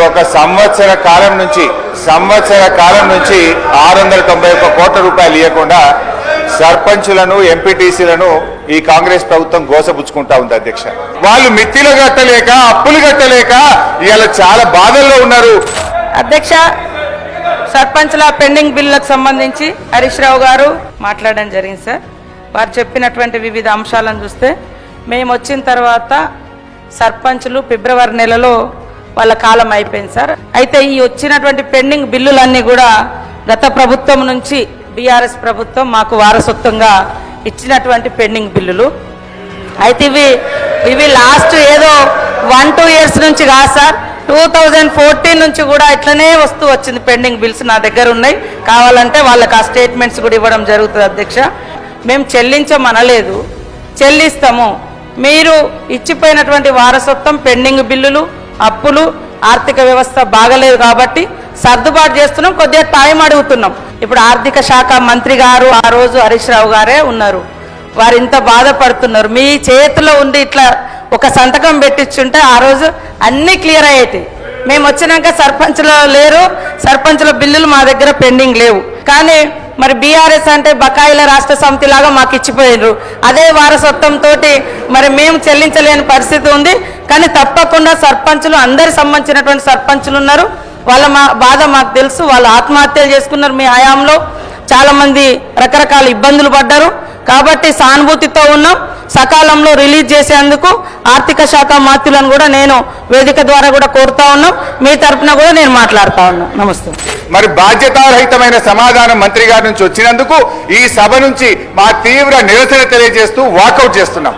ఇప్పుడు ఒక సంవత్సర కాలం నుంచి సంవత్సర కాలం నుంచి ఆరు వందల తొంభై ఒక్క కోట్ల రూపాయలు ఇవ్వకుండా సర్పంచులను ఎంపీటీసీలను ఈ కాంగ్రెస్ ప్రభుత్వం గోసపుచ్చుకుంటా ఉంది అధ్యక్ష. వాళ్ళు మిత్తిలు కట్టలేక అప్పులు కట్టలేక ఇవాళ చాలా బాధల్లో ఉన్నారు. అధ్యక్ష సర్పంచ్ల పెండింగ్ బిల్లులకు సంబంధించి హరీష్ రావు గారు మాట్లాడడం జరిగింది సార్. వారు చెప్పినటువంటి వివిధ అంశాలను చూస్తే మేము వచ్చిన తర్వాత సర్పంచులు ఫిబ్రవరి నెలలో వాళ్ళ కాలం అయిపోయింది సార్. అయితే ఈ వచ్చినటువంటి పెండింగ్ బిల్లులన్నీ కూడా గత ప్రభుత్వం నుంచి బీఆర్ఎస్ ప్రభుత్వం మాకు వారసత్వంగా ఇచ్చినటువంటి పెండింగ్ బిల్లులు. అయితే ఇవి ఇవి లాస్ట్ ఏదో వన్ టూ ఇయర్స్ నుంచి కాదు సార్. టూ థౌజండ్ ఫోర్టీన్ నుంచి కూడా ఇట్లనే వస్తూ వచ్చింది పెండింగ్ బిల్స్ నా దగ్గర ఉన్నాయి. కావాలంటే వాళ్ళకి ఆ స్టేట్మెంట్స్ కూడా ఇవ్వడం జరుగుతుంది అధ్యక్ష. మేము చెల్లించమనలేదు. చెల్లిస్తాము. మీరు ఇచ్చిపోయినటువంటి వారసత్వం పెండింగ్ బిల్లులు అప్పులు ఆర్థిక వ్యవస్థ బాగలేదు కాబట్టి సర్దుబాటు చేస్తున్నాం కొద్దిగా టైం అడుగుతున్నాం. ఇప్పుడు ఆర్థిక శాఖ మంత్రి గారు ఆ రోజు హరీష్ రావు గారే ఉన్నారు. వారు ఇంత బాధపడుతున్నారు. మీ చేతిలో ఉండి ఇట్లా ఒక సంతకం పెట్టించుంటే ఆ రోజు అన్నీ క్లియర్ అయ్యేటి మేము వచ్చినాక సర్పంచ్లో లేరు సర్పంచ్ల బిల్లులు మా దగ్గర పెండింగ్ లేవు. కానీ మరి బీఆర్ఎస్ అంటే బకాయిల రాష్ట్ర సమితి లాగా మాకు ఇచ్చిపోయినారు అదే వారసత్వం తోటి మరి మేము చెల్లించలేని పరిస్థితి ఉంది. కానీ తప్పకుండా సర్పంచులు అందరికి సంబంధించినటువంటి సర్పంచులు ఉన్నారు. వాళ్ళ మా బాధ మాకు తెలుసు వాళ్ళు ఆత్మహత్యలు చేసుకున్నారు మీ హయాంలో. చాలా మంది రకరకాల ఇబ్బందులు పడ్డారు. కాబట్టి సానుభూతితో ఉన్నాం. సకాలంలో రిలీజ్ చేసేందుకు ఆర్థిక శాఖ మాత్రులను కూడా నేను వేదిక ద్వారా కూడా కోరుతా ఉన్నాం. మీ తరఫున కూడా నేను మాట్లాడుతా ఉన్నాను నమస్తే. మరి బాధ్యతారహితమైన సమాధానం మంత్రి గారి నుంచి వచ్చినందుకు ఈ సభ నుంచి మా తీవ్ర నిరసన తెలియజేస్తూ వాకౌట్ చేస్తున్నాం.